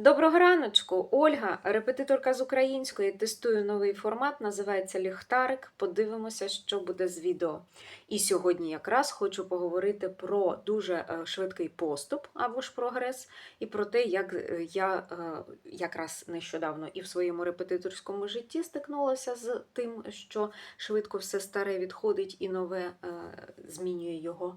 Доброго раночку, Ольга, репетиторка з української. Тестую новий формат, називається Ліхтарик. Подивимося, що буде з відео. І сьогодні якраз хочу поговорити про дуже е, швидкий поступ або ж прогрес, і про те, як е, я е, якраз нещодавно і в своєму репетиторському житті стикнулася з тим, що швидко все старе відходить і нове змінює його.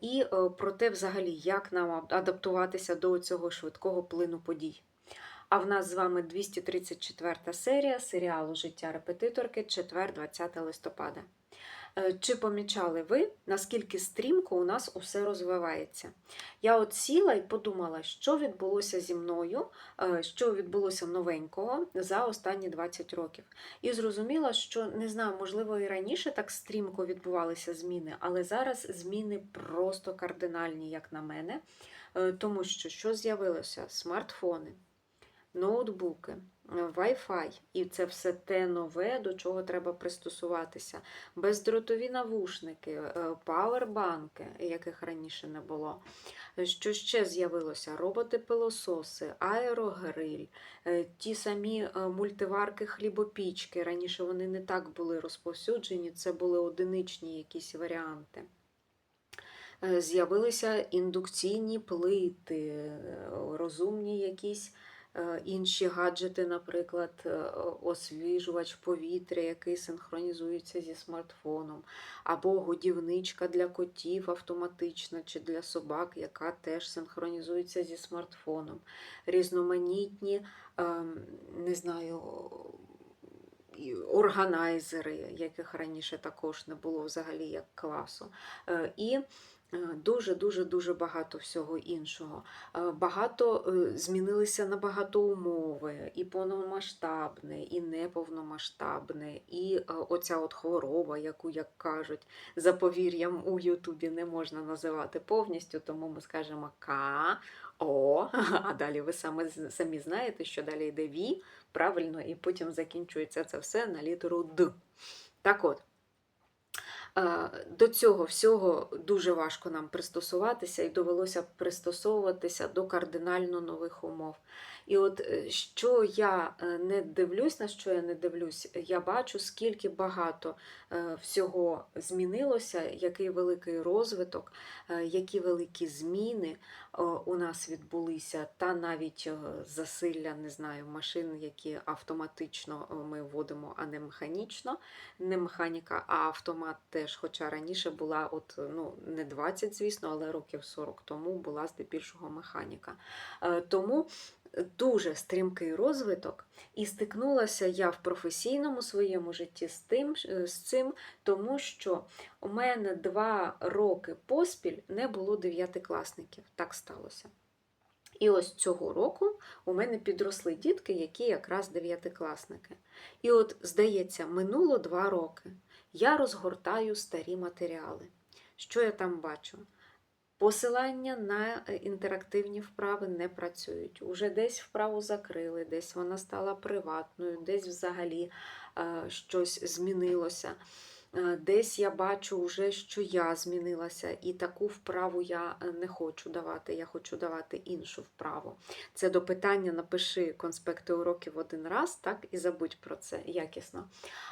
І про те, взагалі, як нам адаптуватися до цього швидкого плину подій. А в нас з вами 234 серія серіалу Життя репетиторки, четвер, 20 листопада. Е, Чи помічали ви, наскільки стрімко у нас усе розвивається? Я от сіла і подумала, що відбулося зі мною, е, що відбулося новенького за останні 20 років. І зрозуміла, що не знаю, можливо, і раніше так стрімко відбувалися зміни, але зараз зміни просто кардинальні, як на мене. Е, Тому що що з'явилося? Смартфони, ноутбуки, Wi-Fi. І це все те нове, до чого треба пристосуватися. Бездротові навушники, е, павербанки, яких раніше не було. Що ще з'явилося? Роботи-пилососи, аерогриль, е, ті самі е, мультиварки хлібопічки. Раніше вони не так були розповсюджені, це були одиничні якісь варіанти. З'явилися індукційні плити, розумні якісь інші гаджети, наприклад, е, освіжувач повітря, який синхронізується зі смартфоном, або годівничка для котів автоматична чи для собак, яка теж синхронізується зі смартфоном. Різноманітні, ем, не знаю, органайзери, яких раніше також не було взагалі як класу. Е, І дуже-дуже дуже багато всього іншого. Е, Багато е, змінилися набагато умови, і повномасштабне, і неповномасштабне, і е, оця от хвороба, яку, як кажуть, за повір'ям у Ютубі не можна називати повністю, тому ми скажемо К, О, а далі ви саме, самі знаєте, що далі йде Ві, правильно, і потім закінчується це все на літеру Д. Так от. До цього всього дуже важко нам пристосуватися, і довелося пристосовуватися до кардинально нових умов. І от е, що я е, не дивлюсь, на що я не дивлюсь, я бачу, скільки багато е, всього змінилося, який великий розвиток, які великі зміни у нас відбулися, та навіть е, засилля, не знаю, машин, які автоматично е, ми вводимо, а не механічно. Не механіка, а автомат теж. Хоча раніше була, от, ну, не 20, звісно, але років 40 тому була здебільшого механіка. Е, Тому дуже стрімкий розвиток, і стикнулася я в професійному своєму житті з тим, е, з цим, тому що у мене два роки поспіль не було дев'ятикласників. Так сталося. І ось цього року у мене підросли дітки, які якраз дев'ятикласники. І от, здається, минуло два роки. Я розгортаю старі матеріали. Що я там бачу? Посилання на е, інтерактивні вправи не працюють. Уже десь вправу закрили, десь вона стала приватною, десь взагалі е, щось змінилося. Е, Десь я бачу вже, що я змінилася, і таку вправу я е, не хочу давати. Я хочу давати іншу вправу. Це до питання напиши конспекти уроків один раз, так і забудь про це якісно.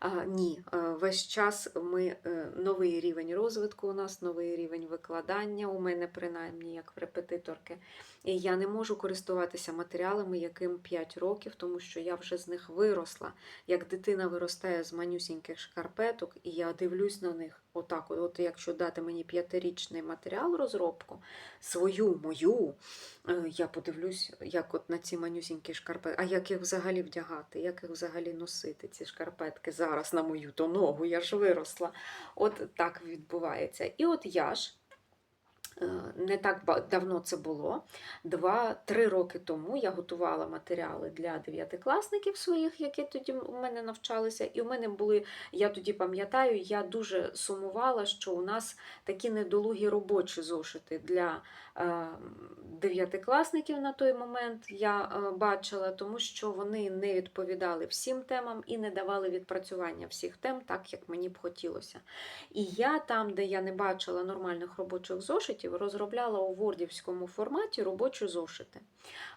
А, ні, е, весь час ми новий рівень розвитку. У нас новий рівень викладання. У мене принаймні як в репетиторки. І я не можу користуватися матеріалами, яким 5 років, тому що я вже з них виросла. Як дитина виростає з манюсіньких шкарпеток, і я дивлюсь на них отак. От, якщо дати мені п'ятирічний матеріал розробку, свою, мою, е, я подивлюсь, як от на ці манюсінькі шкарпетки, а як їх взагалі вдягати, як їх взагалі носити, ці шкарпетки зараз на мою то ногу, я ж виросла. От так відбувається. І от я ж. Е, Не так давно це було. Два-три роки тому я готувала матеріали для дев'ятикласників своїх, які тоді у мене навчалися. І у мене були, я тоді пам'ятаю, я дуже сумувала, що у нас такі недолугі робочі зошити для е, дев'ятикласників на той момент я е, бачила, тому що вони не відповідали всім темам і не давали відпрацювання всіх тем так, як мені б хотілося. І я там, де я не бачила нормальних робочих зошитів, зошитів розробляла у вордівському форматі робочі зошити.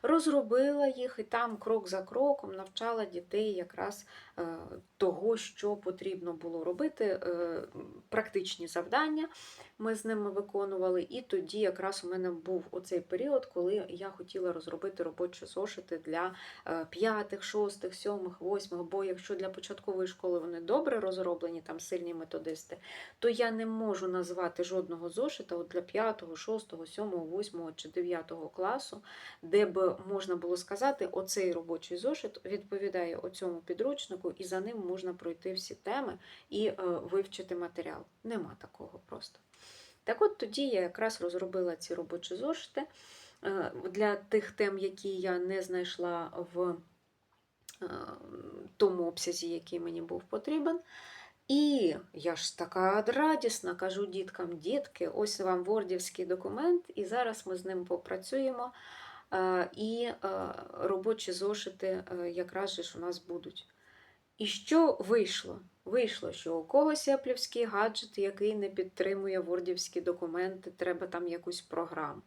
Розробила їх і там крок за кроком навчала дітей якраз е, того, що потрібно було робити, е, практичні завдання ми з ними виконували. І тоді якраз у мене був оцей період, коли я хотіла розробити робочі зошити для е, п'ятих, шостих, сьомих, восьмих. Бо якщо для початкової школи вони добре розроблені, там сильні методисти, то я не можу назвати жодного зошита от для п'ятого, шостого, сьомого, восьмого чи дев'ятого класу, де б можна було сказати, оцей робочий зошит відповідає оцьому підручнику, і за ним можна пройти всі теми і е, вивчити матеріал. Нема такого просто. Так от тоді я якраз розробила ці робочі зошити е, для тих тем, які я не знайшла в е, тому обсязі, який мені був потрібен. І я ж така радісна, кажу діткам, дітки, ось вам вордівський документ, і зараз ми з ним попрацюємо. е, І е, робочі зошити е, якраз же ж у нас будуть. І що вийшло? Вийшло, що у когось еплівський гаджет, який не підтримує вордівські документи, треба там якусь програму.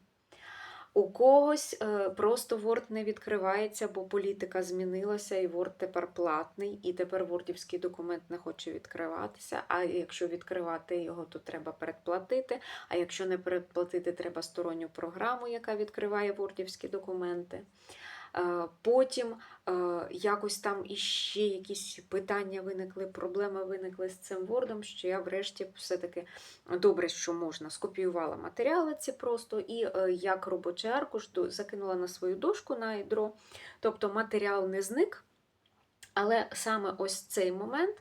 У когось е, просто Word не відкривається, бо політика змінилася, і Word тепер платний, і тепер вордівський документ не хоче відкриватися. А якщо відкривати його, то треба передплатити. А якщо не передплатити, треба сторонню програму, яка відкриває вордівські документи. Е, Потім е, якось там іще якісь питання виникли, проблеми виникли з цим Word, що я врешті все-таки добре, що можна, скопіювала матеріали ці просто і е, як робочий аркуш закинула на свою дошку на ядро. Тобто матеріал не зник, але саме ось цей момент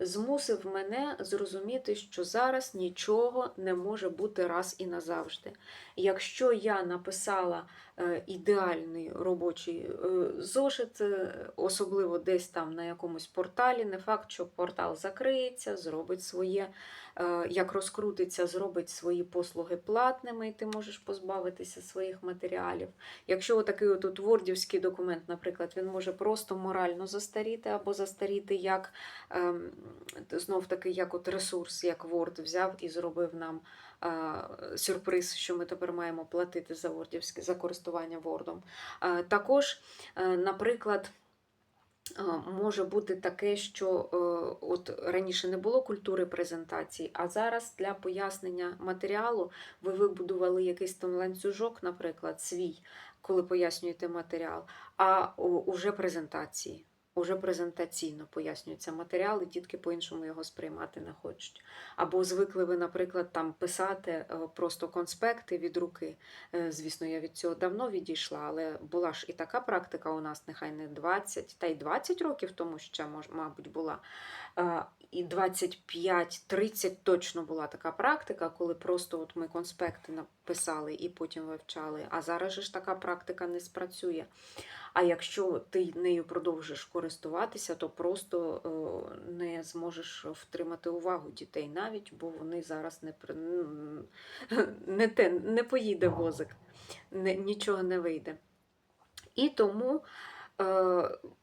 змусив мене зрозуміти, що зараз нічого не може бути раз і назавжди. Якщо я написала е, ідеальний робочий е, зошит, е, особливо десь там на якомусь порталі, не факт, що портал закриється, зробить своє, як розкрутиться, зробить свої послуги платними, і ти можеш позбавитися своїх матеріалів. Якщо отакий от вордівський документ, наприклад, він може просто морально застаріти або застаріти як ем, знов таки як от ресурс, як Word взяв і зробив нам сюрприз, що ми тепер маємо платити за вордівське за користування. Е, також, е, наприклад. Може бути таке, що е, от раніше не було культури презентації, а зараз для пояснення матеріалу ви вибудували якийсь там ланцюжок, наприклад, свій, коли пояснюєте матеріал, а уже презентації. Уже презентаційно пояснюється матеріал, і дітки по-іншому його сприймати не хочуть. Або звикли ви, наприклад, там писати е, просто конспекти від руки. Е, Звісно, я від цього давно відійшла, але була ж і така практика у нас, нехай не 20, та й 20 років тому ще, мабуть, була. Е, І 25-30 точно була така практика, коли просто от ми конспекти написали і потім вивчали. А зараз ж така практика не спрацює. А якщо ти нею продовжиш користуватися, то просто е, не зможеш втримати увагу дітей навіть, бо вони зараз не при- не, те, не поїде возик, не, нічого не вийде. І тому е,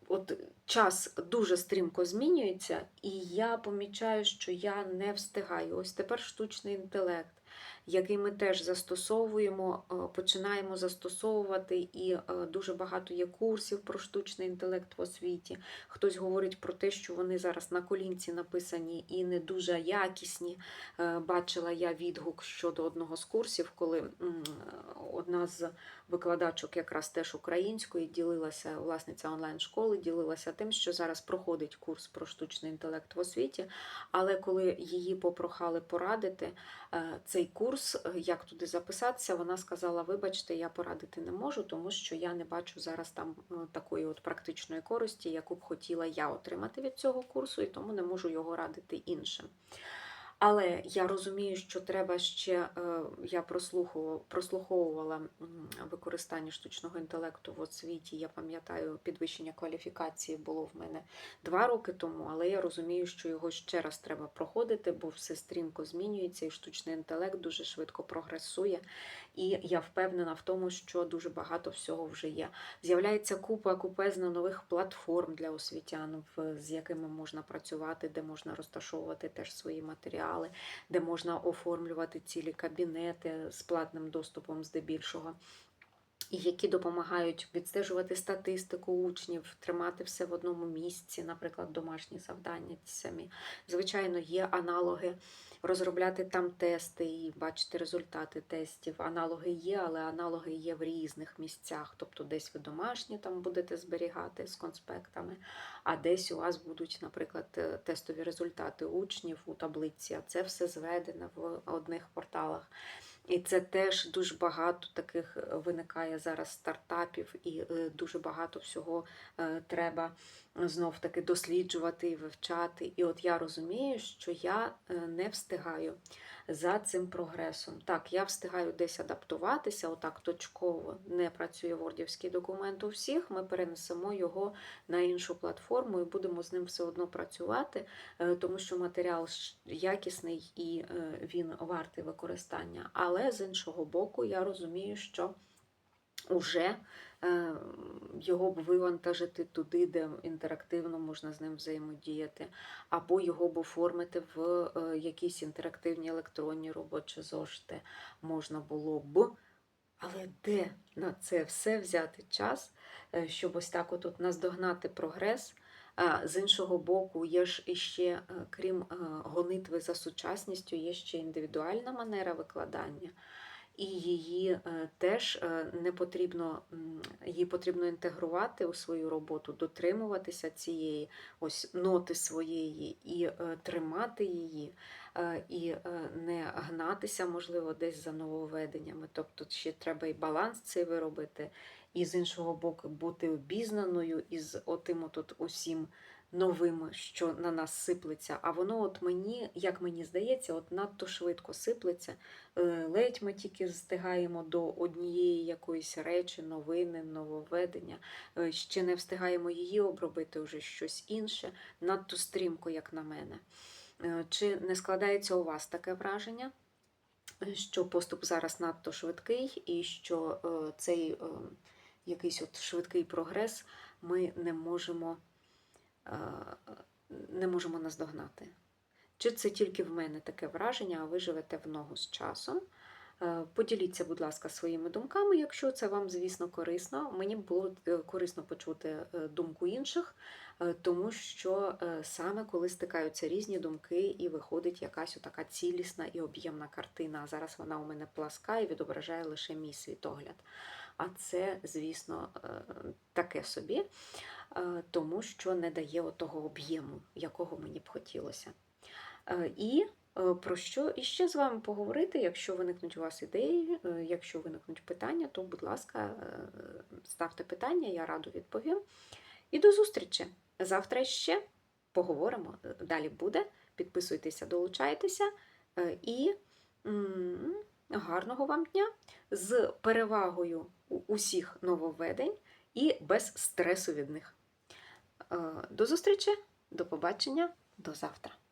от час дуже стрімко змінюється, і я помічаю, що я не встигаю. Ось тепер штучний інтелект, який ми теж застосовуємо, е, починаємо застосовувати, і е, дуже багато є курсів про штучний інтелект в освіті. Хтось говорить про те, що вони зараз на колінці написані і не дуже якісні. Е, Бачила я відгук щодо одного з курсів, коли одна з викладачок, якраз теж української, ділилася власниця онлайн-школи, ділилася тим, що зараз проходить курс про штучний інтелект в освіті. Але коли її попрохали порадити цей курс, е, як туди записатися, вона сказала: Вибачте, я порадити не можу, тому що я не бачу зараз там е, такої от практичної користі, яку б хотіла я отримати від цього курсу, і тому не можу його радити іншим. Але я розумію, що треба ще, е, я прослуховувала використання штучного інтелекту в освіті. Я пам'ятаю, підвищення кваліфікації було в мене два роки тому, але я розумію, що його ще раз треба проходити, бо все стрімко змінюється, і штучний інтелект дуже швидко прогресує. І я впевнена в тому, що дуже багато всього вже є. З'являється купа купезна нових платформ для освітян, з якими можна працювати, де можна розташовувати теж свої матеріали. Портали, де можна оформлювати цілі кабінети з платним доступом здебільшого. І які допомагають відстежувати статистику учнів, тримати все в одному місці, наприклад, домашні завдання ті самі. Звичайно, є аналоги, розробляти там тести і бачити результати тестів. Аналоги є, але аналоги є в різних місцях. Тобто десь ви домашні там будете зберігати з конспектами, а десь у вас будуть, наприклад, е, тестові результати учнів у таблиці. А це все зведено в одних порталах. І це теж дуже багато таких е, виникає зараз стартапів, і е, дуже багато всього е, треба знов таки досліджувати і вивчати. І от я розумію, що я не встигаю за цим прогресом. Так, я встигаю десь адаптуватися, отак точково не працює вордівський документ у всіх. Ми перенесемо його на іншу платформу і будемо з ним все одно працювати, тому що матеріал якісний і він вартий використання. Але з іншого боку, я розумію, що вже е, його б вивантажити туди, де інтерактивно можна з ним взаємодіяти, або його б оформити в е, якісь інтерактивні електронні робочі зошити можна було б. Але де на це все взяти час, е, щоб ось так от наздогнати прогрес? З іншого боку, є ж іще, е, крім е, гонитви за сучасністю, є ще індивідуальна манера викладання і її теж не потрібно, її потрібно інтегрувати у свою роботу, дотримуватися цієї ось ноти своєї і тримати її, і е, не гнатися, можливо, десь за нововведеннями. Тобто ще треба і баланс цей виробити, і з іншого боку бути обізнаною із отим отут усім новим, що на нас сиплеться. А воно, от мені, як мені здається, от надто швидко сиплеться. Е, Ледь ми тільки встигаємо до однієї якоїсь речі, новини, нововведення. Е, Ще не встигаємо її обробити вже щось інше, надто стрімко, як на мене. Е, Чи не складається у вас таке враження? Що поступ зараз надто швидкий, і що е, цей е, якийсь от швидкий прогрес ми не можемо не можемо наздогнати. Чи це тільки в мене таке враження, а ви живете в ногу з часом? Е, Поділіться, будь ласка, своїми думками, якщо це вам, звісно, корисно. Мені було е, корисно почути е, думку інших, тому що саме коли стикаються різні думки і виходить якась така цілісна і об'ємна картина. А зараз вона у мене пласка і відображає лише мій світогляд. А це, звісно, таке собі, тому що не дає отого об'єму, якого мені б хотілося. І про що іще з вами поговорити, якщо виникнуть у вас ідеї, е, якщо виникнуть питання, то, будь ласка, е, ставте питання, я раду відповім. І до зустрічі! Завтра ще поговоримо. Е, Далі буде. Підписуйтеся, долучайтеся е, і гарного вам дня з перевагою усіх нововведень і без стресу від них. Е, До зустрічі, до побачення, до завтра.